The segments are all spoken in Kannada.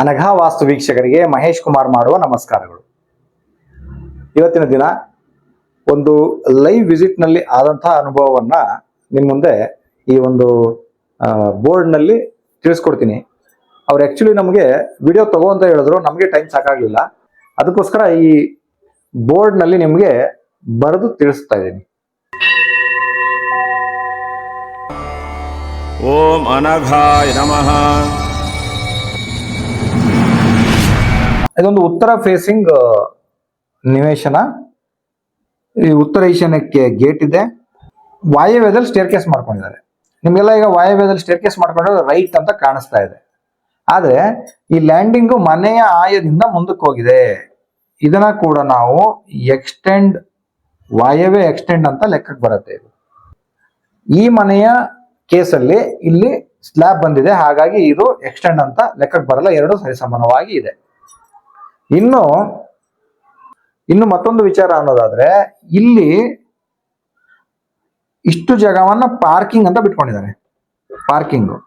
ಅನಘಾ ವಾಸ್ತು ವೀಕ್ಷಕರಿಗೆ ಮಹೇಶ್ ಕುಮಾರ್ ಮಾಡುವ ನಮಸ್ಕಾರಗಳು. ಇವತ್ತಿನ ದಿನ ಒಂದು ಲೈವ್ ವಿಸಿಟ್ನಲ್ಲಿ ಆದಂತಹ ಅನುಭವವನ್ನ ನಿಮ್ಮ ಮುಂದೆ ಈ ಒಂದು ಬೋರ್ಡ್ನಲ್ಲಿ ತಿಳಿಸ್ಕೊಡ್ತೀನಿ. ಅವ್ರು ಆಕ್ಚುಲಿ ನಮಗೆ ವಿಡಿಯೋ ತಗೋ ಅಂತ ಹೇಳಿದ್ರು, ನಮಗೆ ಟೈಮ್ ಸಾಕಾಗ್ಲಿಲ್ಲ. ಅದಕ್ಕೋಸ್ಕರ ಈ ಬೋರ್ಡ್ನಲ್ಲಿ ನಿಮಗೆ ಬರೆದು ತಿಳಿಸ್ತಾ ಇದ್ದೀನಿ. ಓಂ ಅನಘಾಯ ನಮಃ. ಇದೊಂದು ಉತ್ತರ ಫೇಸಿಂಗ್ ನಿವೇಶನ. ಈ ಉತ್ತರ ಈಶಾನ್ಯಕ್ಕೆ ಗೇಟ್ ಇದೆ. ವಾಯವ್ಯದಲ್ಲಿ ಸ್ಟೇರ್ ಕೇಸ್ ಮಾಡ್ಕೊಂಡಿದ್ದಾರೆ. ನಿಮಗೆಲ್ಲ ಈಗ ವಾಯವ್ಯದಲ್ಲಿ ಸ್ಟೇರ್ ಕೇಸ್ ಮಾಡ್ಕೊಂಡ್ರೆ ರೈಟ್ ಅಂತ ಕಾಣಿಸ್ತಾ ಇದೆ. ಆದ್ರೆ ಈ ಲ್ಯಾಂಡಿಂಗು ಮನೆಯ ಆಯದಿಂದ ಮುಂದಕ್ಕೆ ಹೋಗಿದೆ. ಇದನ್ನ ಕೂಡ ನಾವು ಎಕ್ಸ್ಟೆಂಡ್ ವಾಯವ್ಯ ಎಕ್ಸ್ಟೆಂಡ್ ಅಂತ ಲೆಕ್ಕಕ್ಕೆ ಬರುತ್ತೆ ಇದು. ಈ ಮನೆಯ ಕೇಸಲ್ಲಿ ಇಲ್ಲಿ ಸ್ಲ್ಯಾಬ್ ಬಂದಿದೆ. ಹಾಗಾಗಿ ಇದು ಎಕ್ಸ್ಟೆಂಡ್ ಅಂತ ಲೆಕ್ಕಕ್ಕೆ ಬರಲ್ಲ. ಎರಡು ಸರಿಸಮಾನವಾಗಿ ಇದೆ. ಇನ್ನು ಇನ್ನು ಮತ್ತೊಂದು ವಿಚಾರ ಅನ್ನೋದಾದ್ರೆ, ಇಲ್ಲಿ ಇಷ್ಟು ಜಾಗವನ್ನ ಪಾರ್ಕಿಂಗ್ ಅಂತ ಬಿಟ್ಕೊಂಡಿದ್ದಾರೆ. ಪಾರ್ಕಿಂಗ್.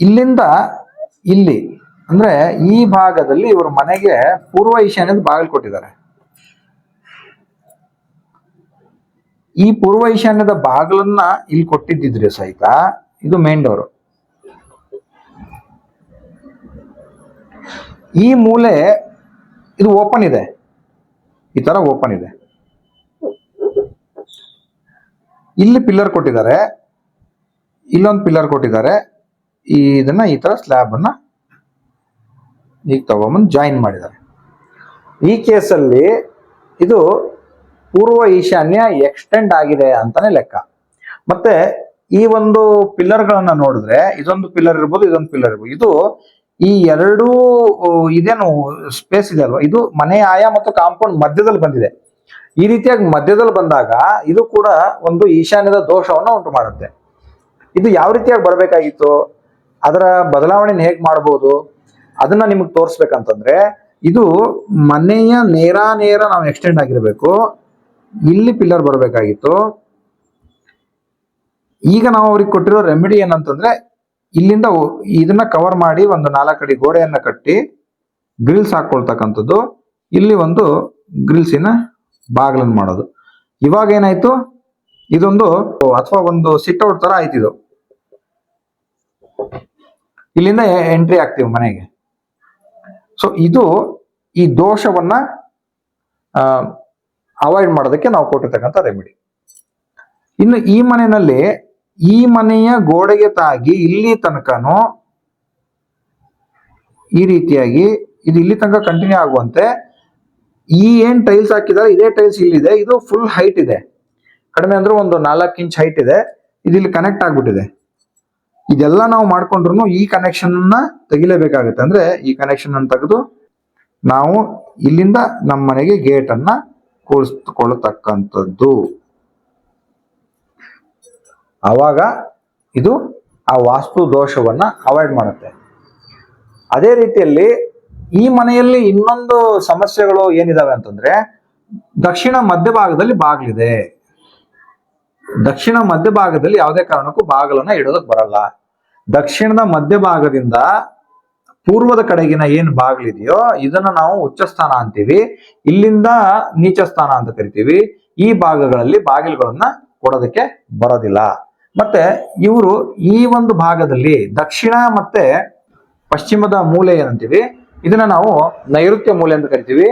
ಇಲ್ಲಿಂದ ಇಲ್ಲಿ, ಅಂದ್ರೆ ಈ ಭಾಗದಲ್ಲಿ ಇವರು ಮನೆಗೆ ಪೂರ್ವ ಈಶಾನ್ಯದ ಬಾಗಿಲು ಕೊಟ್ಟಿದ್ದಾರೆ. ಈ ಪೂರ್ವ ಈಶಾನ್ಯದ ಬಾಗಿಲನ್ನ ಇಲ್ಲಿ ಕೊಟ್ಟಿದ್ದಿದ್ರೆ ಸಹಿತ ಇದು ಮೇನ್ ಡೋರು ಈ ಮೂಲೆ ಇದು ಓಪನ್ ಇದೆ. ಈ ತರ ಓಪನ್ ಇದೆ. ಇಲ್ಲಿ ಪಿಲ್ಲರ್ ಕೊಟ್ಟಿದ್ದಾರೆ. ಇಲ್ಲೊಂದು ಪಿಲ್ಲರ್ ಕೊಟ್ಟಿದ್ದಾರೆ. ಈ ಇದನ್ನ ಈ ತರ ಸ್ಲ್ಯಾಬ್ ಅನ್ನ ಈಗ ತಗೊಂಬಂದು ಜಾಯಿನ್ ಮಾಡಿದ್ದಾರೆ. ಈ ಕೇಸಲ್ಲಿ ಇದು ಪೂರ್ವ ಈಶಾನ್ಯ ಎಕ್ಸ್ಟೆಂಡ್ ಆಗಿದೆ ಅಂತಾನೆ ಲೆಕ್ಕ. ಮತ್ತೆ ಈ ಒಂದು ಪಿಲ್ಲರ್ಗಳನ್ನ ನೋಡಿದ್ರೆ ಇದೊಂದು ಪಿಲ್ಲರ್ ಇರ್ಬೋದು, ಇದೊಂದು ಪಿಲ್ಲರ್ ಇರ್ಬೋದು. ಇದು ಈ ಎರಡೂ ಇದೇನು ಸ್ಪೇಸ್ ಇದೆ ಅಲ್ವಾ? ಇದು ಮನೆ ಆಯ ಮತ್ತು ಕಾಂಪೌಂಡ್ ಮಧ್ಯದಲ್ಲಿ ಬಂದಿದೆ. ಈ ರೀತಿಯಾಗಿ ಮಧ್ಯದಲ್ಲಿ ಬಂದಾಗ ಇದು ಕೂಡ ಒಂದು ಈಶಾನ್ಯದ ದೋಷವನ್ನು ಉಂಟು ಮಾಡುತ್ತೆ. ಇದು ಯಾವ ರೀತಿಯಾಗಿ ಬರಬೇಕಾಗಿತ್ತು? ಅದರ ಬದಲಾವಣೆನ ಹೇಗೆ ಮಾಡ್ಬೋದು? ಅದನ್ನ ನಿಮಗೆ ತೋರಿಸ್ಬೇಕಂತಂದ್ರೆ, ಇದು ಮನೆಯ ನೇರ ನೇರ ನಾವು ಎಕ್ಸ್ಟೆಂಡ್ ಆಗಿರಬೇಕು. ಇಲ್ಲಿ ಪಿಲ್ಲರ್ ಬರಬೇಕಾಗಿತ್ತು. ಈಗ ನಾವು ಅವ್ರಿಗೆ ಕೊಟ್ಟಿರೋ ರೆಮಿಡಿ ಏನಂತಂದ್ರೆ ಇಲ್ಲಿಂದ ಇದನ್ನ ಕವರ್ ಮಾಡಿ ಒಂದು ನಾಲ್ಕಡಿ ಗೋಡೆಯನ್ನ ಕಟ್ಟಿ ಗ್ರಿಲ್ಸ್ ಹಾಕೊಳ್ತಕ್ಕಂಥದ್ದು. ಇಲ್ಲಿ ಒಂದು ಗ್ರಿಲ್ಸಿನ ಬಾಗಿಲನ್ನು ಮಾಡೋದು. ಇವಾಗ ಏನಾಯ್ತು? ಇದೊಂದು ಅಥವಾ ಒಂದು ಸಿಟ್ಔಟ್ ತರ ಆಯ್ತು ಇದು. ಇಲ್ಲಿಂದ ಎಂಟ್ರಿ ಆಗ್ತೀವಿ ಮನೆಗೆ. ಸೊ ಇದು ಈ ದೋಷವನ್ನ ಅವಾಯ್ಡ್ ಮಾಡೋದಕ್ಕೆ ನಾವು ಕೊಟ್ಟಿರ್ತಕ್ಕಂಥ ರೆಮಿಡಿ ಇನ್ನು ಈ ಮನೆಯಲ್ಲಿ ಈ ಮನೆಯ ಗೋಡೆಗೆ ತಾಗಿ ಇಲ್ಲಿ ತನಕನು ಈ ರೀತಿಯಾಗಿ ಇದು ಇಲ್ಲಿ ತನಕ ಕಂಟಿನ್ಯೂ ಆಗುವಂತೆ ಈ ಏನ್ ಟೈಲ್ಸ್ ಹಾಕಿದ್ದಾರೆ, ಇದೇ ಟೈಲ್ಸ್ ಇಲ್ಲಿದೆ, ಇದು ಫುಲ್ ಹೈಟ್ ಇದೆ. ಕಡಿಮೆ ಅಂದ್ರೆ ಒಂದು ನಾಲ್ಕು ಇಂಚ್ ಹೈಟ್ ಇದೆ. ಇದು ಇಲ್ಲಿ ಕನೆಕ್ಟ್ ಆಗ್ಬಿಟ್ಟಿದೆ. ಇದೆಲ್ಲ ನಾವು ಮಾಡ್ಕೊಂಡ್ರು ಈ ಕನೆಕ್ಷನ್ ತೆಗಿಲೇಬೇಕಾಗುತ್ತೆ. ಅಂದ್ರೆ ಈ ಕನೆಕ್ಷನ್ ಅನ್ನು ತೆಗೆದು ನಾವು ಇಲ್ಲಿಂದ ನಮ್ಮ ಮನೆಗೆ ಗೇಟ್ ಅನ್ನ ಕೂರಿಸ್ಕೊಳ್ಳತಕ್ಕಂಥದ್ದು. ಆವಾಗ ಇದು ಆ ವಾಸ್ತು ದೋಷವನ್ನ ಅವಾಯ್ಡ್ ಮಾಡುತ್ತೆ. ಅದೇ ರೀತಿಯಲ್ಲಿ ಈ ಮನೆಯಲ್ಲಿ ಇನ್ನೊಂದು ಸಮಸ್ಯೆಗಳು ಏನಿದಾವೆ ಅಂತಂದ್ರೆ ದಕ್ಷಿಣ ಮಧ್ಯಭಾಗದಲ್ಲಿ ಬಾಗಿಲಿದೆ. ದಕ್ಷಿಣ ಮಧ್ಯಭಾಗದಲ್ಲಿ ಯಾವುದೇ ಕಾರಣಕ್ಕೂ ಬಾಗಿಲನ್ನ ಇಡೋದಕ್ಕೆ ಬರಲ್ಲ. ದಕ್ಷಿಣದ ಮಧ್ಯಭಾಗದಿಂದ ಪೂರ್ವದ ಕಡೆಗಿನ ಏನ್ ಬಾಗಿಲಿದೆಯೋ ಇದನ್ನ ನಾವು ಉಚ್ಚ ಸ್ಥಾನ ಅಂತೀವಿ. ಇಲ್ಲಿಂದ ನೀಚ ಸ್ಥಾನ ಅಂತ ಕರಿತೀವಿ. ಈ ಭಾಗಗಳಲ್ಲಿ ಬಾಗಿಲುಗಳನ್ನ ಕೊಡೋದಕ್ಕೆ ಬರೋದಿಲ್ಲ. ಮತ್ತೆ ಇವರು ಈ ಒಂದು ಭಾಗದಲ್ಲಿ ದಕ್ಷಿಣ ಮತ್ತೆ ಪಶ್ಚಿಮದ ಮೂಲೆ ಏನಂತೀವಿ? ಇದನ್ನ ನಾವು ನೈಋತ್ಯ ಮೂಲೆ ಅಂತ ಕರಿತೀವಿ.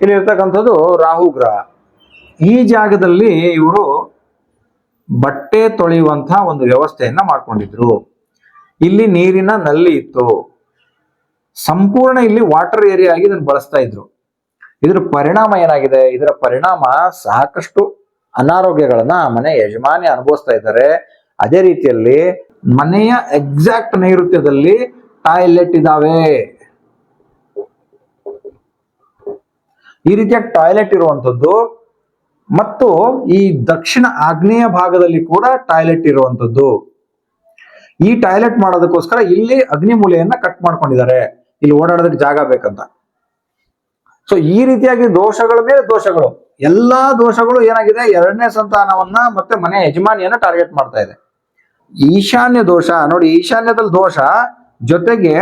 ಇಲ್ಲಿ ಇರ್ತಕ್ಕಂಥದ್ದು ರಾಹು ಗ್ರಹ. ಈ ಜಾಗದಲ್ಲಿ ಇವರು ಬಟ್ಟೆ ತೊಳೆಯುವಂತಹ ಒಂದು ವ್ಯವಸ್ಥೆಯನ್ನ ಮಾಡ್ಕೊಂಡಿದ್ರು. ಇಲ್ಲಿ ನೀರಿನ ನಲ್ಲಿ ಇತ್ತು. ಸಂಪೂರ್ಣ ಇಲ್ಲಿ ವಾಟರ್ ಏರಿಯಾ ಆಗಿ ಇದನ್ನು ಬಳಸ್ತಾ ಇದ್ರು. ಇದರ ಪರಿಣಾಮ ಏನಾಗಿದೆ? ಇದರ ಪರಿಣಾಮ ಸಾಕಷ್ಟು ಅನಾರೋಗ್ಯಗಳನ್ನ ಮನೆ ಯಜಮಾನಿ ಅನುಭವಿಸ್ತಾ ಇದ್ದಾರೆ. ಅದೇ ರೀತಿಯಲ್ಲಿ ಮನೆಯ ಎಕ್ಸಾಕ್ಟ್ ನೈಋತ್ಯದಲ್ಲಿ ಟಾಯ್ಲೆಟ್ ಇದಾವೆ. ಈ ರೀತಿಯಾಗಿ ಟಾಯ್ಲೆಟ್ ಇರುವಂತದ್ದು ಮತ್ತು ಈ ದಕ್ಷಿಣ ಆಗ್ನೇಯ ಭಾಗದಲ್ಲಿ ಕೂಡ ಟಾಯ್ಲೆಟ್ ಇರುವಂತದ್ದು ಈ ಟಾಯ್ಲೆಟ್ ಮಾಡೋದಕ್ಕೋಸ್ಕರ ಇಲ್ಲಿ ಅಗ್ನಿ ಮೂಲೆಯನ್ನ ಕಟ್ ಮಾಡ್ಕೊಂಡಿದ್ದಾರೆ. ಇಲ್ಲಿ ಓಡಾಡೋದಕ್ಕೆ ಜಾಗ ಬೇಕಂತ. ಸೊ ಈ ರೀತಿಯಾಗಿ ದೋಷಗಳ ಮೇಲೆ ದೋಷಗಳು. ಎಲ್ಲಾ ದೋಷಗಳು ಏನಾಗಿದೆ? ಎರಡನೇ ಸಂತಾನವನ್ನ ಮತ್ತೆ ಮನೆ ಯಜಮಾನಿಯನ್ನ ಟಾರ್ಗೆಟ್ ಮಾಡ್ತಾ ಇದೆ. ಈಶಾನ್ಯ ದೋಷ, ನೋಡಿ ಈಶಾನ್ಯದಲ್ಲಿ ದೋಷ ಜೊತೆಗೆ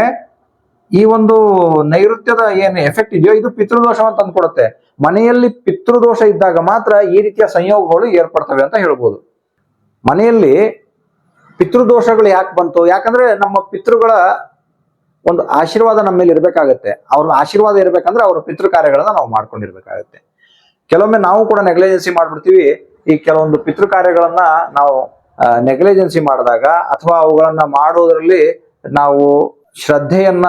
ಈ ಒಂದು ನೈಋತ್ಯದ ಏನು ಎಫೆಕ್ಟ್ ಇದೆಯೋ, ಇದು ಪಿತೃದೋಷವನ್ನು ತಂದುಕೊಡುತ್ತೆ ಮನೆಯಲ್ಲಿ ಪಿತೃದೋಷ ಇದ್ದಾಗ ಮಾತ್ರ ಈ ರೀತಿಯ ಸಂಯೋಗಗಳು ಏರ್ಪಡ್ತವೆ ಅಂತ ಹೇಳ್ಬೋದು. ಮನೆಯಲ್ಲಿ ಪಿತೃದೋಷಗಳು ಯಾಕೆ ಬಂತು? ಯಾಕಂದ್ರೆ ನಮ್ಮ ಪಿತೃಗಳ ಒಂದು ಆಶೀರ್ವಾದ ನಮ್ಮ ಮೇಲೆ ಇರಬೇಕಾಗತ್ತೆ. ಅವ್ರ ಆಶೀರ್ವಾದ ಇರಬೇಕಂದ್ರೆ ಅವರ ಪಿತೃ ಕಾರ್ಯಗಳನ್ನ ನಾವು ಮಾಡ್ಕೊಂಡಿರ್ಬೇಕಾಗತ್ತೆ. ಕೆಲವೊಮ್ಮೆ ನಾವು ಕೂಡ ನೆಗ್ಲಿಜೆನ್ಸಿ ಮಾಡ್ಬಿಡ್ತೀವಿ. ಈ ಕೆಲವೊಂದು ಪಿತೃ ಕಾರ್ಯಗಳನ್ನ ನಾವು ನೆಗ್ಲಿಜೆನ್ಸಿ ಮಾಡಿದಾಗ ಅಥವಾ ಅವುಗಳನ್ನ ಮಾಡೋದ್ರಲ್ಲಿ ನಾವು ಶ್ರದ್ಧೆಯನ್ನ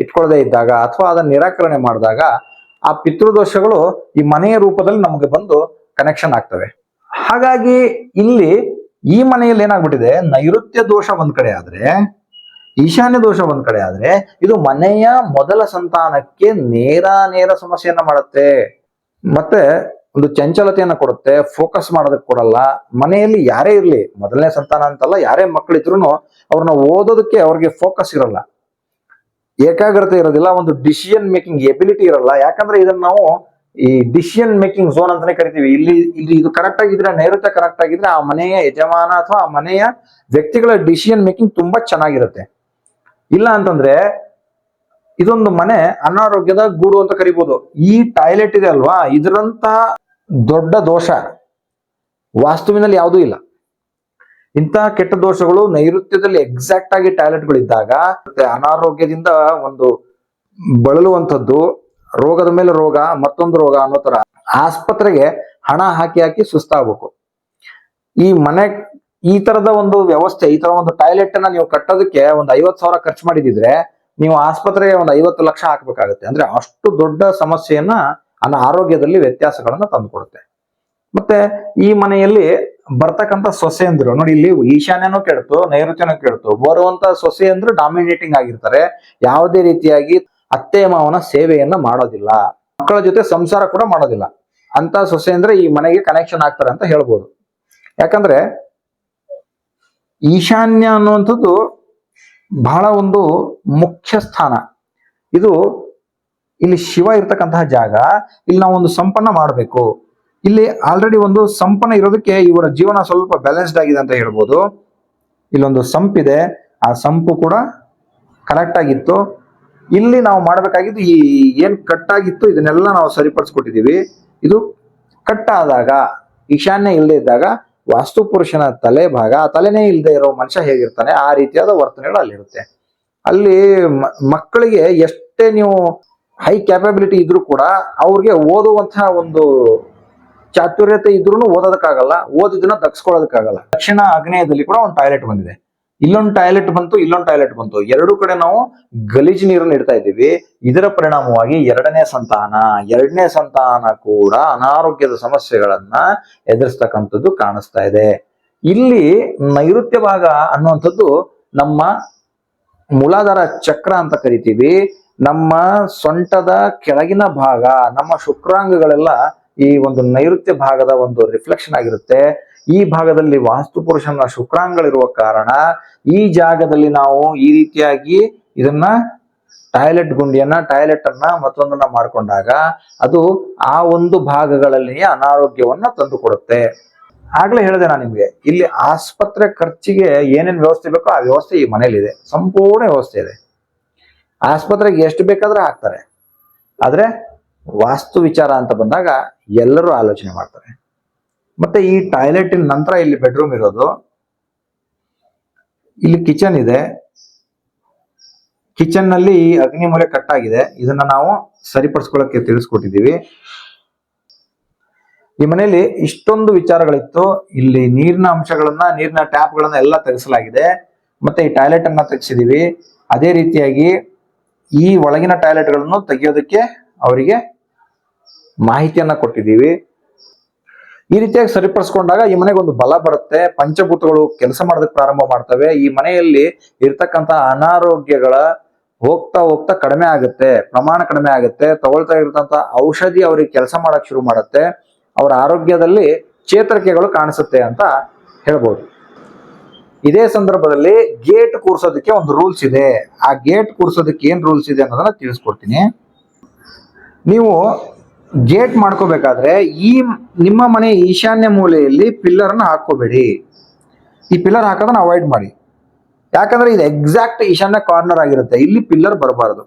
ಇಟ್ಕೊಳ್ಳದೆ ಇದ್ದಾಗ ಅಥವಾ ಅದನ್ನ ನಿರಾಕರಣೆ ಮಾಡಿದಾಗ ಆ ಪಿತೃದೋಷಗಳು ಈ ಮನೆಯ ರೂಪದಲ್ಲಿ ನಮಗೆ ಬಂದು ಕನೆಕ್ಷನ್ ಆಗ್ತವೆ. ಹಾಗಾಗಿ ಇಲ್ಲಿ ಈ ಮನೆಯಲ್ಲಿ ಏನಾಗ್ಬಿಟ್ಟಿದೆ? ನೈಋತ್ಯ ದೋಷ ಒಂದ್ ಕಡೆ ಆದ್ರೆ, ಈಶಾನ್ಯ ದೋಷ ಒಂದ್ ಕಡೆ ಆದ್ರೆ ಇದು ಮನೆಯ ಮೊದಲ ಸಂತಾನಕ್ಕೆ ನೇರ ನೇರ ಸಮಸ್ಯೆಯನ್ನ ಮಾಡುತ್ತೆ. ಮತ್ತೆ ಒಂದು ಚಂಚಲತೆಯನ್ನ ಕೊಡುತ್ತೆ ಫೋಕಸ್ ಮಾಡೋದಕ್ಕೆ ಕೊಡಲ್ಲ. ಮನೆಯಲ್ಲಿ ಯಾರೇ ಇರ್ಲಿ, ಮೊದಲನೇ ಸಂತಾನ ಅಂತಲ್ಲ, ಯಾರೇ ಮಕ್ಕಳಿದ್ರು ಅವ್ರನ್ನ ಓದೋದಕ್ಕೆ ಅವ್ರಿಗೆ ಫೋಕಸ್ ಇರಲ್ಲ. ಏಕಾಗ್ರತೆ ಇರೋದಿಲ್ಲ, ಒಂದು ಡಿಸಿಷನ್ ಮೇಕಿಂಗ್ ಎಬಿಲಿಟಿ ಇರಲ್ಲ. ಯಾಕಂದ್ರೆ ಇದನ್ನ ನಾವು ಈ ಡಿಸಿಷನ್ ಮೇಕಿಂಗ್ ಝೋನ್ ಅಂತಾನೆ ಕರಿತೀವಿ. ಇಲ್ಲಿ ಇಲ್ಲಿ ಇದು ಕರೆಕ್ಟ್ ಆಗಿದ್ರೆ ನೈಋತ್ಯ ಕರೆಕ್ಟ್ ಆಗಿದ್ರೆ ಆ ಮನೆಯ ಯಜಮಾನ ಅಥವಾ ಆ ಮನೆಯ ವ್ಯಕ್ತಿಗಳ ಡಿಸಿಷನ್ ಮೇಕಿಂಗ್ ತುಂಬಾ ಚೆನ್ನಾಗಿರುತ್ತೆ. ಇಲ್ಲ ಅಂತಂದ್ರೆ ಇದೊಂದು ಮನೆ ಅನಾರೋಗ್ಯದ ಗೂಡು ಅಂತ ಕರಿಬಹುದು ಈ ಟಾಯ್ಲೆಟ್ ಇದೆ ಅಲ್ವಾ? ಇದರಂತ ದೊಡ್ಡ ದೋಷ. ವಾಸ್ತುವಿನಲ್ಲಿ ಯಾವುದೂ ಇಲ್ಲ. ಇಂತಹ ಕೆಟ್ಟ ದೋಷಗಳು ನೈಋತ್ಯದಲ್ಲಿ ಎಕ್ಸಾಕ್ಟ್ ಆಗಿ ಟಾಯ್ಲೆಟ್ಗಳಿದ್ದಾಗ ಅನಾರೋಗ್ಯದಿಂದ ಒಂದು ಬಳಲುವಂಥದ್ದು, ರೋಗದ ಮೇಲೆ ರೋಗ, ಮತ್ತೊಂದು ರೋಗ ಅನ್ನೋ ತರ ಆಸ್ಪತ್ರೆಗೆ ಹಣ ಹಾಕಿ ಹಾಕಿ ಸುಸ್ತಾಗಬೇಕು. ಈ ಮನೆ, ಈ ತರದ ಒಂದು ವ್ಯವಸ್ಥೆ, ಈ ತರ ಒಂದು ಟಾಯ್ಲೆಟ್ ಅನ್ನ ನೀವು ಕಟ್ಟೋದಕ್ಕೆ ಒಂದು ಐವತ್ ಸಾವಿರ ಖರ್ಚು ಮಾಡಿದಿದ್ರೆ ನೀವು ಆಸ್ಪತ್ರೆಗೆ ಒಂದು ಐವತ್ತು ಲಕ್ಷ ಹಾಕಬೇಕಾಗುತ್ತೆ. ಅಂದ್ರೆ ಅಷ್ಟು ದೊಡ್ಡ ಸಮಸ್ಯೆಯನ್ನ ಅನ್ನ ಆರೋಗ್ಯದಲ್ಲಿ ವ್ಯತ್ಯಾಸಗಳನ್ನ ತಂದುಕೊಡುತ್ತೆ. ಮತ್ತೆ ಈ ಮನೆಯಲ್ಲಿ ಬರ್ತಕ್ಕಂಥ ಸೊಸೆಯಂದ್ರು, ನೋಡಿ ಇಲ್ಲಿ ಈಶಾನ್ಯನೂ ಕೆಡ್ತು, ನೈಋತ್ಯನೂ ಕೆಡ್ತು, ಬರುವಂತ ಸೊಸೆಯಂದ್ರು ಡಾಮಿನೇಟಿಂಗ್ ಆಗಿರ್ತಾರೆ. ಯಾವುದೇ ರೀತಿಯಾಗಿ ಅತ್ತೆ ಮಾವನ ಸೇವೆಯನ್ನ ಮಾಡೋದಿಲ್ಲ. ಮಕ್ಕಳ ಜೊತೆ ಸಂಸಾರ ಕೂಡ ಮಾಡೋದಿಲ್ಲ. ಅಂತ ಸೊಸೆ ಅಂದ್ರೆ ಈ ಮನೆಗೆ ಕನೆಕ್ಷನ್ ಆಗ್ತಾರೆ ಅಂತ ಹೇಳ್ಬೋದು. ಯಾಕಂದ್ರೆ ಈಶಾನ್ಯ ಅನ್ನುವಂಥದ್ದು ಬಹಳ ಒಂದು ಮುಖ್ಯ ಸ್ಥಾನ. ಇದು ಇಲ್ಲಿ ಶಿವ ಇರ್ತಕ್ಕಂತಹ ಜಾಗ. ಇಲ್ಲಿ ನಾವು ಒಂದು ಸಂಪನ್ನ ಮಾಡಬೇಕು. ಇಲ್ಲಿ ಆಲ್ರೆಡಿ ಒಂದು ಸಂಪನ್ನ ಇರೋದಕ್ಕೆ ಇವರ ಜೀವನ ಸ್ವಲ್ಪ ಬ್ಯಾಲೆನ್ಸ್ಡ್ ಆಗಿದೆ ಅಂತ ಹೇಳ್ಬೋದು. ಇಲ್ಲೊಂದು ಸಂಪಿದೆ ಆ ಸಂಪು ಕೂಡ ಕರೆಕ್ಟ್ ಆಗಿತ್ತು. ಇಲ್ಲಿ ನಾವು ಮಾಡಬೇಕಾಗಿದ್ದು ಈ ಏನ್ ಕಟ್ಟಾಗಿತ್ತು ಇದನ್ನೆಲ್ಲ ನಾವು ಸರಿಪಡಿಸ್ಕೊಟ್ಟಿದ್ದೀವಿ. ಇದು ಕಟ್ಟಾದಾಗ ಈಶಾನ್ಯ ಇಲ್ಲದೆ ಇದ್ದಾಗ ವಾಸ್ತು ಪುರುಷನ ತಲೆ ಭಾಗ ಆ ತಲೆನೇ ಇಲ್ಲದೆ ಇರೋ ಮನುಷ್ಯ ಹೇಗಿರ್ತಾನೆ, ಆ ರೀತಿಯಾದ ವರ್ತನೆಗಳು ಅಲ್ಲಿರುತ್ತೆ. ಅಲ್ಲಿ ಮಕ್ಕಳಿಗೆ ಎಷ್ಟೇ ನೀವು ಹೈ ಕ್ಯಾಪಬಿಲಿಟಿ ಇದ್ರೂ ಕೂಡ ಅವ್ರಿಗೆ ಓದುವಂತಹ ಒಂದು ಚಾತುರ್ಯತೆ ಇದ್ರೂ ಓದೋದಕ್ಕಾಗಲ್ಲ, ಓದಿದ್ದನ್ನ ದಕ್ಸ್ಕೊಳ್ಳೋದಕ್ಕಾಗಲ್ಲ. ದಕ್ಷಿಣ ಆಗ್ನೇಯದಲ್ಲಿ ಕೂಡ ಒಂದು ಟಾಯ್ಲೆಟ್ ಬಂದಿದೆ. ಇಲ್ಲೊಂದು ಟಾಯ್ಲೆಟ್ ಬಂತು, ಇಲ್ಲೊಂದು ಟಾಯ್ಲೆಟ್ ಬಂತು. ಎರಡು ಕಡೆ ನಾವು ಗಲೀಜು ನೀರನ್ನು ಇಡ್ತಾ ಇದ್ದೀವಿ. ಇದರ ಪರಿಣಾಮವಾಗಿ ಎರಡನೇ ಸಂತಾನ. ಎರಡನೇ ಸಂತಾನ ಕೂಡ ಅನಾರೋಗ್ಯದ ಸಮಸ್ಯೆಗಳನ್ನ ಎದುರಿಸ್ತಕ್ಕಂಥದ್ದು ಕಾಣಿಸ್ತಾ ಇದೆ. ಇಲ್ಲಿ ನೈಋತ್ಯ ಭಾಗ ಅನ್ನುವಂಥದ್ದು ನಮ್ಮ ಮೂಲಾಧಾರ ಚಕ್ರ ಅಂತ ಕರಿತೀವಿ. ನಮ್ಮ ಸೊಂಟದ ಕೆಳಗಿನ ಭಾಗ, ನಮ್ಮ ಶುಕ್ರಾಂಗಗಳೆಲ್ಲ ಈ ಒಂದು ನೈಋತ್ಯ ಭಾಗದ ಒಂದು ರಿಫ್ಲೆಕ್ಷನ್ ಆಗಿರುತ್ತೆ. ಈ ಭಾಗದಲ್ಲಿ ವಾಸ್ತು ಪುರುಷನ ಶುಕ್ರಾಂಗಳಿರುವ ಕಾರಣ ಈ ಜಾಗದಲ್ಲಿ ನಾವು ಈ ರೀತಿಯಾಗಿ ಇದನ್ನ ಟಾಯ್ಲೆಟ್ ಗುಂಡಿಯನ್ನ, ಟಾಯ್ಲೆಟ್ ಅನ್ನ ಮತ್ತೊಂದನ್ನ ಮಾಡಿಕೊಂಡಾಗ ಅದು ಆ ಒಂದು ಭಾಗಗಳಲ್ಲಿ ಅನಾರೋಗ್ಯವನ್ನ ತಂದು ಕೊಡುತ್ತೆ ಆಗ್ಲೇ ಹೇಳಿದೆ ನಾನು ನಿಮ್ಗೆ, ಇಲ್ಲಿ ಆಸ್ಪತ್ರೆ ಖರ್ಚಿಗೆ ಏನೇನು ವ್ಯವಸ್ಥೆ ಬೇಕೋ ಆ ವ್ಯವಸ್ಥೆ ಈ ಮನೇಲಿದೆ ಸಂಪೂರ್ಣ ವ್ಯವಸ್ಥೆ ಇದೆ. ಆಸ್ಪತ್ರೆಗೆ ಎಷ್ಟು ಬೇಕಾದ್ರೆ ಹಾಕ್ತಾರೆ. ಆದ್ರೆ ವಾಸ್ತು ವಿಚಾರ ಅಂತ ಬಂದಾಗ ಎಲ್ಲರೂ ಆಲೋಚನೆ ಮಾಡ್ತಾರೆ. ಮತ್ತೆ ಈ ಟಾಯ್ಲೆಟಿನ ನಂತರ ಇಲ್ಲಿ ಬೆಡ್ರೂಮ್ ಇರೋದು. ಇಲ್ಲಿ ಕಿಚನ್ ಇದೆ. ಕಿಚನ್ನಲ್ಲಿ ಈ ಅಗ್ನಿ ಮೂಲೆ ಕಟ್ಟಾಗಿದೆ ಇದನ್ನ ನಾವು ಸರಿಪಡಿಸ್ಕೊಳ್ಳಕ್ಕೆ ತಿಳಿಸ್ಕೊಟ್ಟಿದ್ದೀವಿ. ಈ ಮನೆಯಲ್ಲಿ ಇಷ್ಟೊಂದು ವಿಚಾರಗಳಿತ್ತು. ಇಲ್ಲಿ ನೀರಿನ ಅಂಶಗಳನ್ನ, ನೀರಿನ ಟ್ಯಾಪ್ ಗಳನ್ನ ಎಲ್ಲ ತೆಗೆಸಲಾಗಿದೆ ಮತ್ತೆ ಈ ಟಾಯ್ಲೆಟ್ ಅನ್ನ ತೆಗೆಸಿದೀವಿ ಅದೇ ರೀತಿಯಾಗಿ ಈ ಒಳಗಿನ ಟಾಯ್ಲೆಟ್ಗಳನ್ನು ತೆಗೆಯೋದಕ್ಕೆ ಅವರಿಗೆ ಮಾಹಿತಿಯನ್ನ ಕೊಟ್ಟಿದ್ದೀವಿ. ಈ ರೀತಿಯಾಗಿ ಸರಿಪಡಿಸ್ಕೊಂಡಾಗ ಈ ಮನೆಗೆ ಒಂದು ಬಲ ಬರುತ್ತೆ. ಪಂಚಭೂತಗಳು ಕೆಲಸ ಮಾಡೋದಕ್ಕೆ ಪ್ರಾರಂಭ ಮಾಡ್ತವೆ. ಈ ಮನೆಯಲ್ಲಿ ಇರ್ತಕ್ಕಂತ ಅನಾರೋಗ್ಯಗಳ ಹೋಗ್ತಾ ಹೋಗ್ತಾ ಕಡಿಮೆ ಆಗುತ್ತೆ. ಪ್ರಮಾಣ ಕಡಿಮೆ ಆಗುತ್ತೆ. ತಗೊಳ್ತಾ ಇರ್ತಂತ ಔಷಧಿ ಅವ್ರಿಗೆ ಕೆಲಸ ಮಾಡಕ್ ಶುರು ಮಾಡುತ್ತೆ. ಅವರ ಆರೋಗ್ಯದಲ್ಲಿ ಚೇತರಿಕೆಗಳು ಕಾಣಿಸುತ್ತೆ ಅಂತ ಹೇಳ್ಬೋದು. ಇದೇ ಸಂದರ್ಭದಲ್ಲಿ ಗೇಟ್ ಕೂರ್ಸೋದಕ್ಕೆ ಒಂದು ರೂಲ್ಸ್ ಇದೆ. ಆ ಗೇಟ್ ಕೂರ್ಸೋದಕ್ಕೆ ಏನ್ ರೂಲ್ಸ್ ಇದೆ ಅನ್ನೋದನ್ನ ತಿಳಿಸ್ಕೊಡ್ತೀನಿ. ನೀವು ಗೇಟ್ ಮಾಡ್ಕೋಬೇಕಾದ್ರೆ ಈ ನಿಮ್ಮ ಮನೆ ಈಶಾನ್ಯ ಮೂಲೆಯಲ್ಲಿ ಪಿಲ್ಲರ್ನ ಹಾಕೋಬೇಡಿ ಈ ಪಿಲ್ಲರ್ ಹಾಕೋದನ್ನ ಅವಾಯ್ಡ್ ಮಾಡಿ. ಯಾಕಂದ್ರೆ ಇದು ಎಕ್ಸಾಕ್ಟ್ ಈಶಾನ್ಯ ಕಾರ್ನರ್ ಆಗಿರುತ್ತೆ. ಇಲ್ಲಿ ಪಿಲ್ಲರ್ ಬರಬಾರದು.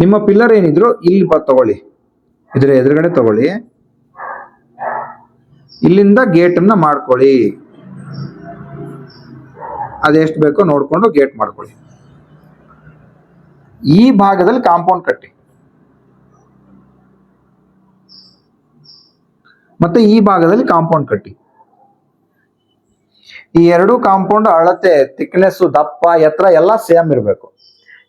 ನಿಮ್ಮ ಪಿಲ್ಲರ್ ಏನಿದ್ರು ಇಲ್ಲಿ ತಗೊಳ್ಳಿ. ಇದ್ರ ಎದುರುಗಡೆ ತಗೊಳ್ಳಿ. ಇಲ್ಲಿಂದ ಗೇಟ್ ಅನ್ನ ಮಾಡ್ಕೊಳ್ಳಿ. ಅದೆಷ್ಟು ಬೇಕೋ ನೋಡ್ಕೊಂಡು ಗೇಟ್ ಮಾಡ್ಕೊಳ್ಳಿ. ಈ ಭಾಗದಲ್ಲಿ ಕಾಂಪೌಂಡ್ ಕಟ್ಟಿ. ಮತ್ತೆ ಈ ಭಾಗದಲ್ಲಿ ಕಾಂಪೌಂಡ್ ಕಟ್ಟಿ. ಈ ಎರಡು ಕಾಂಪೌಂಡ್ ಅಳತೆ ಥಿಕ್ನೆಸ್ ದಪ್ಪ, ಎತ್ತರ ಎಲ್ಲ ಸೇಮ್ ಇರಬೇಕು.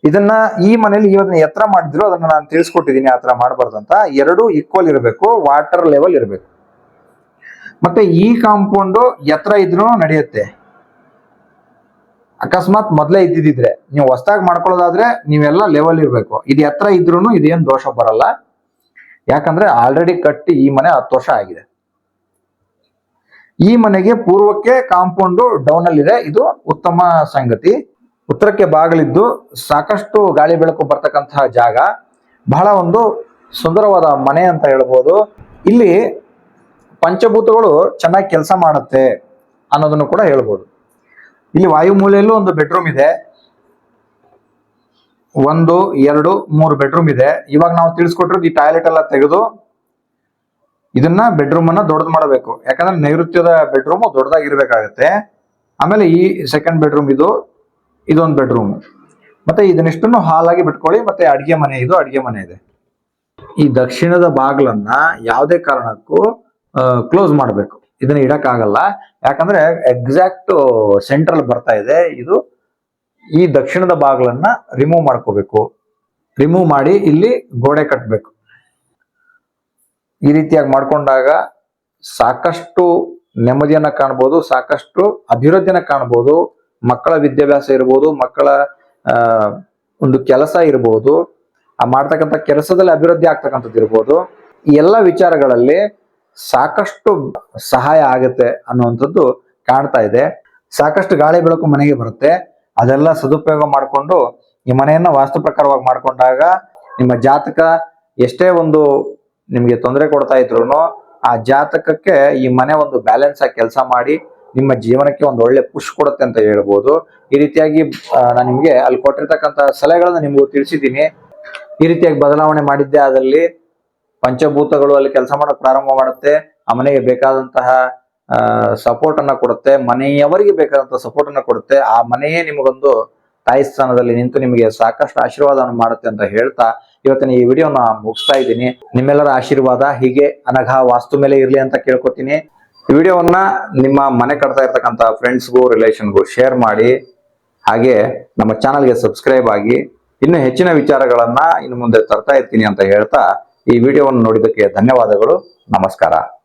ಇದನ್ನ ಈ ಮನೇಲಿ ಇವತ್ತಿನ ಎತ್ತರ ಮಾಡಿದ್ರು, ಅದನ್ನ ನಾನು ತಿಳಿಸ್ಕೊಟ್ಟಿದ್ದೀನಿ ಆ ಮಾಡಬಾರ್ದು ಅಂತ. ಎರಡು ಈಕ್ವಲ್ ಇರಬೇಕು ವಾಟರ್ ಲೆವೆಲ್ ಇರಬೇಕು. ಮತ್ತೆ ಈ ಕಾಂಪೌಂಡ್ ಎತ್ತರ ಇದ್ರೂ ನಡೆಯುತ್ತೆ. ಅಕಸ್ಮಾತ್ ಮೊದಲೇ ಇದ್ದಿದ್ರೆ, ನೀವು ಹೊಸದಾಗಿ ಮಾಡ್ಕೊಳ್ಳೋದಾದ್ರೆ ನೀವೆಲ್ಲ ಲೆವೆಲ್ ಇರಬೇಕು. ಇದು ಎತ್ತರ ಇದ್ರೂ ಇದೇನು ದೋಷ ಬರಲ್ಲ. ಯಾಕಂದ್ರೆ ಆಲ್ರೆಡಿ ಕಟ್ಟಿ ಈ ಮನೆ ಹತ್ತು ವರ್ಷ ಆಗಿದೆ. ಈ ಮನೆಗೆ ಪೂರ್ವಕ್ಕೆ ಕಾಂಪೌಂಡ್ ಡೌನ್ ಇದೆ ಇದು ಉತ್ತಮ ಸಂಗತಿ. ಉತ್ತರಕ್ಕೆ ಬಾಗಿಲಿದ್ದು ಸಾಕಷ್ಟು ಗಾಳಿ ಬೆಳಕು ಬರ್ತಕ್ಕಂತಹ ಜಾಗ. ಬಹಳ ಒಂದು ಸುಂದರವಾದ ಮನೆ ಅಂತ ಹೇಳ್ಬೋದು. ಇಲ್ಲಿ ಪಂಚಭೂತಗಳು ಚೆನ್ನಾಗಿ ಕೆಲಸ ಮಾಡುತ್ತೆ ಅನ್ನೋದನ್ನು ಕೂಡ ಹೇಳ್ಬೋದು. ಇಲ್ಲಿ ವಾಯುಮೂಲೆಯಲ್ಲೂ ಒಂದು ಬೆಡ್ರೂಮ್ ಇದೆ. ಒಂದು, ಎರಡು, ಮೂರು ಬೆಡ್ರೂಮ್ ಇದೆ. ಇವಾಗ ನಾವು ತಿಳಿಸ್ಕೊಟ್ಟಿರೋದು ಈ ಟಾಯ್ಲೆಟ್ ಎಲ್ಲ ತೆಗೆದು ಇದನ್ನ ಬೆಡ್ರೂಮ್ ಅನ್ನ ದೊಡ್ಡದು ಮಾಡಬೇಕು. ಯಾಕಂದ್ರೆ ನೈಋತ್ಯದ ಬೆಡ್ರೂಮ್ ದೊಡ್ಡದಾಗಿರ್ಬೇಕಾಗತ್ತೆ. ಆಮೇಲೆ ಈ ಸೆಕೆಂಡ್ ಬೆಡ್ರೂಮ್ ಇದು, ಇದೊಂದು ಬೆಡ್ರೂಮ್ ಮತ್ತೆ ಇದನ್ನಿಷ್ಟನ್ನು ಹಾಲ್ ಆಗಿ ಬಿಟ್ಕೊಳ್ಳಿ, ಮತ್ತೆ ಅಡಿಗೆ ಮನೆ ಇದು ಅಡಿಗೆ ಮನೆ ಇದೆ. ಈ ದಕ್ಷಿಣದ ಬಾಗಿಲನ್ನ ಯಾವುದೇ ಕಾರಣಕ್ಕೂ ಕ್ಲೋಸ್ ಮಾಡಬೇಕು. ಇದನ್ನ ಇಡಕ್ಕಾಗಲ್ಲ. ಯಾಕಂದ್ರೆ ಎಕ್ಸಾಕ್ಟ್ ಸೆಂಟ್ರಲ್ ಬರ್ತಾ ಇದೆ. ಇದು ಈ ದಕ್ಷಿಣದ ಬಾಗಿಲನ್ನ ರಿಮೂವ್ ಮಾಡ್ಕೋಬೇಕು. ರಿಮೂವ್ ಮಾಡಿ ಇಲ್ಲಿ ಗೋಡೆ ಕಟ್ಟಬೇಕು ಈ ರೀತಿಯಾಗಿ ಮಾಡ್ಕೊಂಡಾಗ ಸಾಕಷ್ಟು ನೆಮ್ಮದಿಯನ್ನ ಕಾಣ್ಬೋದು, ಸಾಕಷ್ಟು ಅಭಿವೃದ್ಧಿಯನ್ನ ಕಾಣ್ಬೋದು, ಮಕ್ಕಳ ವಿದ್ಯಾಭ್ಯಾಸ ಇರ್ಬೋದು, ಮಕ್ಕಳ ಒಂದು ಕೆಲಸ ಇರ್ಬೋದು, ಆ ಮಾಡ್ತಕ್ಕಂಥ ಕೆಲಸದಲ್ಲಿ ಅಭಿವೃದ್ಧಿ ಆಗ್ತಕ್ಕಂಥದ್ದು ಇರ್ಬೋದು. ಈ ಎಲ್ಲ ವಿಚಾರಗಳಲ್ಲಿ ಸಾಕಷ್ಟು ಸಹಾಯ ಆಗುತ್ತೆ ಅನ್ನುವಂಥದ್ದು ಕಾಣ್ತಾ ಇದೆ. ಸಾಕಷ್ಟು ಗಾಳಿ ಬೆಳಕು ಮನೆಗೆ ಬರುತ್ತೆ. ಅದೆಲ್ಲ ಸದುಪಯೋಗ ಮಾಡಿಕೊಂಡು ಈ ಮನೆಯನ್ನ ವಾಸ್ತು ಪ್ರಕಾರವಾಗಿ ಮಾಡಿಕೊಂಡಾಗ ನಿಮ್ಮ ಜಾತಕ ಎಷ್ಟೇ ಒಂದು ನಿಮಗೆ ತೊಂದರೆ ಕೊಡ್ತಾ ಇದ್ರು ಆ ಜಾತಕಕ್ಕೆ ಈ ಮನೆ ಒಂದು ಬ್ಯಾಲೆನ್ಸ್ ಆಗಿ ಕೆಲಸ ಮಾಡಿ ನಿಮ್ಮ ಜೀವನಕ್ಕೆ ಒಂದು ಒಳ್ಳೆ ಪುಷ್ ಕೊಡುತ್ತೆ ಅಂತ ಹೇಳ್ಬೋದು. ಈ ರೀತಿಯಾಗಿ ನಾನು ನಿಮಗೆ ಅಲ್ಲಿ ಕೊಟ್ಟಿರ್ತಕ್ಕಂಥ ಸಲಹೆಗಳನ್ನ ನಿಮಗೂ ತಿಳಿಸಿದ್ದೀನಿ. ಈ ರೀತಿಯಾಗಿ ಬದಲಾವಣೆ ಮಾಡಿದ್ದೆ ಅದರಲ್ಲಿ ಪಂಚಭೂತಗಳು ಅಲ್ಲಿ ಕೆಲಸ ಮಾಡಕ್ ಪ್ರಾರಂಭ ಮಾಡುತ್ತೆ. ಆ ಮನೆಗೆ ಬೇಕಾದಂತಹ ಸಪೋರ್ಟ್ ಅನ್ನ ಕೊಡುತ್ತೆ. ಮನೆಯವರಿಗೆ ಬೇಕಾದಂತಹ ಸಪೋರ್ಟ್ ಅನ್ನ ಕೊಡುತ್ತೆ. ಆ ಮನೆಯೇ ನಿಮಗೊಂದು ತಾಯಿ ಸ್ಥಾನದಲ್ಲಿ ನಿಂತು ನಿಮಗೆ ಸಾಕಷ್ಟು ಆಶೀರ್ವಾದವನ್ನು ಮಾಡುತ್ತೆ ಅಂತ ಹೇಳ್ತಾ ಇವತ್ತಿನ ಈ ವಿಡಿಯೋನ ಮುಗಿಸ್ತಾ ಇದ್ದೀನಿ. ನಿಮ್ಮೆಲ್ಲರ ಆಶೀರ್ವಾದ, ಹೀಗೆ ಅನಘ ವಾಸ್ತು ಮೇಲೆ ಇರಲಿ ಅಂತ ಕೇಳ್ಕೊತೀನಿ. ವಿಡಿಯೋವನ್ನ ನಿಮ್ಮ ಮನೆ ಕಟ್ತಾ ಇರ್ತಕ್ಕಂಥ ಫ್ರೆಂಡ್ಸ್ಗೂ ರಿಲೇಷನ್ಗೂ ಶೇರ್ ಮಾಡಿ. ಹಾಗೆ ನಮ್ಮ ಚಾನಲ್ಗೆ ಸಬ್ಸ್ಕ್ರೈಬ್ ಆಗಿ. ಇನ್ನು ಹೆಚ್ಚಿನ ವಿಚಾರಗಳನ್ನ ಇನ್ನು ಮುಂದೆ ತರ್ತಾ ಇರ್ತೀನಿ ಅಂತ ಹೇಳ್ತಾ ಈ ವಿಡಿಯೋವನ್ನು ನೋಡಿದ್ದಕ್ಕೆ ಧನ್ಯವಾದಗಳು. ನಮಸ್ಕಾರ.